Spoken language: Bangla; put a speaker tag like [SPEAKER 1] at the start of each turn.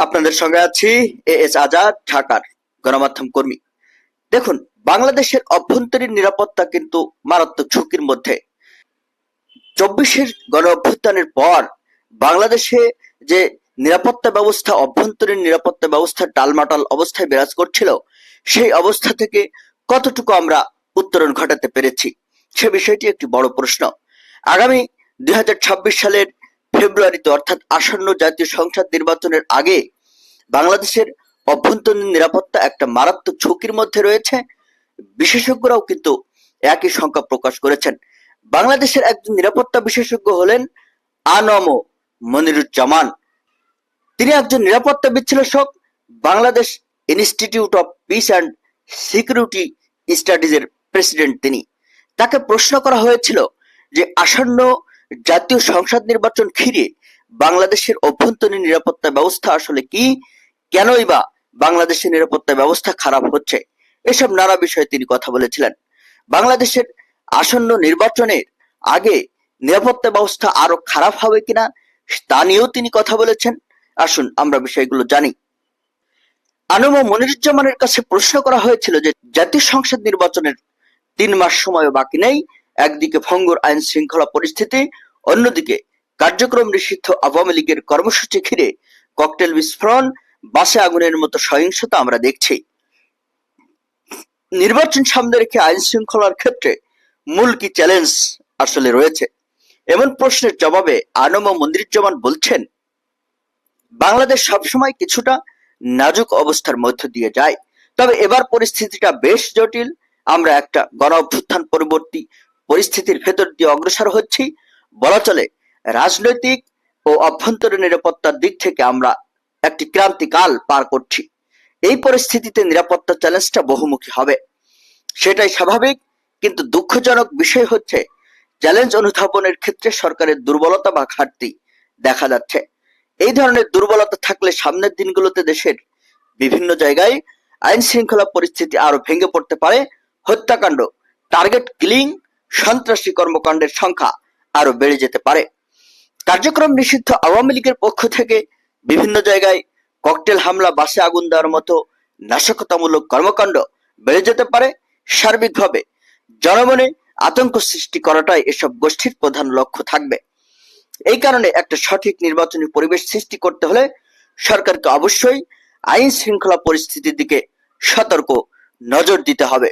[SPEAKER 1] আপনাদের সঙ্গে আছি, এ এস আজাদ, ঢাকার গণমাধ্যম কর্মী। দেখুন, বাংলাদেশের অভ্যন্তরীণ নিরাপত্তা কিন্তু মারাত্মক ঝুঁকির মধ্যে। চব্বিশের গণ অভ্যুত্থানের পর বাংলাদেশে যে নিরাপত্তা ব্যবস্থা, অভ্যন্তরীণ নিরাপত্তা ব্যবস্থা টালমাটাল অবস্থায় বিরাজ করছিল, সেই অবস্থা থেকে কতটুকু আমরা উত্তরণ ঘটাতে পেরেছি, সে বিষয়টি একটি বড় প্রশ্ন। আগামী দুই হাজার ছাব্বিশ সালের ফেব্রুয়ারিতে অর্থাৎ আসন্ন জাতীয় সংসদ নির্বাচনের আগে বাংলাদেশের অভ্যন্তরীণ নিরাপত্তা একটা মারাত্মক ঝুঁকির মধ্যে রয়েছে। বিশেষজ্ঞরাও কিন্তু একই সংখ্যা প্রকাশ করেছেন। বাংলাদেশের একজন নিরাপত্তা বিশেষজ্ঞ হলেন আনম মনিরুজ্জামান। তিনি একজন নিরাপত্তা বিশ্লেষক Bangladesh institute of peace and security স্টাডিজের president তিনি। তাকে প্রশ্ন করা হয়েছিল যে আসন্ন জাতীয় সংসদ নির্বাচন ঘিরে বাংলাদেশের অভ্যন্তরীণ নিরাপত্তা ব্যবস্থা আসলে কি? কেনই বা বাংলাদেশের নিরাপত্তা ব্যবস্থা খারাপ হচ্ছে? এসব নানা বিষয়ে তিনি কথা বলেছিলেন। বাংলাদেশের আসন্ন নির্বাচনের আগে নিরাপত্তা ব্যবস্থা আরও খারাপ হবে কিনা, তা নিয়েও তিনি কথা বলেছেন। আসুন, আমরা বিষয়গুলো জানি। আনম মনিরুজ্জামানের কাছে প্রশ্ন করা হয়েছিল যে, জাতীয় সংসদ নির্বাচনের তিন মাস সময় বাকি নেই একদিকে ভঙ্গুর আইন শৃঙ্খলা পরিস্থিতি, অন্যদিকে কার্যক্রম নিষিদ্ধ আওয়ামী লীগের কর্মসূচি ঘিরে ককটেল বিস্ফোরণ, বাসে আগুনের মতো সহিংসতা আমরা দেখছি। নির্বাচন সামনে রেখে আইন শৃঙ্খলার ক্ষেত্রে মূল কি চ্যালেঞ্জ আসলে রয়েছে? এমন প্রশ্নের জবাবে আনম মন্দিরুজ্জামান বলছেন, বাংলাদেশ সবসময় কিছুটা নাজুক অবস্থার মধ্য দিয়ে যায়। তবে এবার পরিস্থিতিটা বেশ জটিল। আমরা একটা গণ অভ্যুত্থান পরবর্তী পরিস্থিতির ভেতর দিয়ে অগ্রসর হচ্ছি। বলা চলে, রাজনৈতিক ও অভ্যন্তরীণ নিরাপত্তার দিক থেকে আমরা একটি ক্রান্তিকাল পার করছি। এই পরিস্থিতিতে নিরাপত্তা চ্যালেঞ্জটা বহুমুখী হবে। সেটাই স্বাভাবিক, কিন্তু দুঃখজনক বিষয় হচ্ছে চ্যালেঞ্জ অনুধাবনের ক্ষেত্রে সরকারের দুর্বলতা বা ঘাটতি দেখা যাচ্ছে। এই ধরনের দুর্বলতা থাকলে সামনের দিনগুলোতে দেশের বিভিন্ন জায়গায় আইন শৃঙ্খলা পরিস্থিতি আরও ভেঙে পড়তে পারে। হত্যাকাণ্ড টার্গেট কিলিং সন্ত্রাসী কর্মকাণ্ডের সংখ্যা আরও বেড়ে যেতে পারে। কার্যক্রম নিষিদ্ধ আওয়ামী লীগের পক্ষ থেকে বিভিন্ন জায়গায় ককটেল হামলা, বাসে আগুন দেওয়ার মতো নাশকতামূলক কর্মকাণ্ড বেড়ে যেতে পারে সার্বিকভাবে। জনমনে আতঙ্ক সৃষ্টি করাটাই এসব গোষ্ঠীর প্রধান লক্ষ্য থাকবে। এই কারণে একটা সঠিক নির্বাচনী পরিবেশ সৃষ্টি করতে হলে সরকারকে অবশ্যই আইন শৃঙ্খলা পরিস্থিতির দিকে সতর্ক নজর দিতে হবে।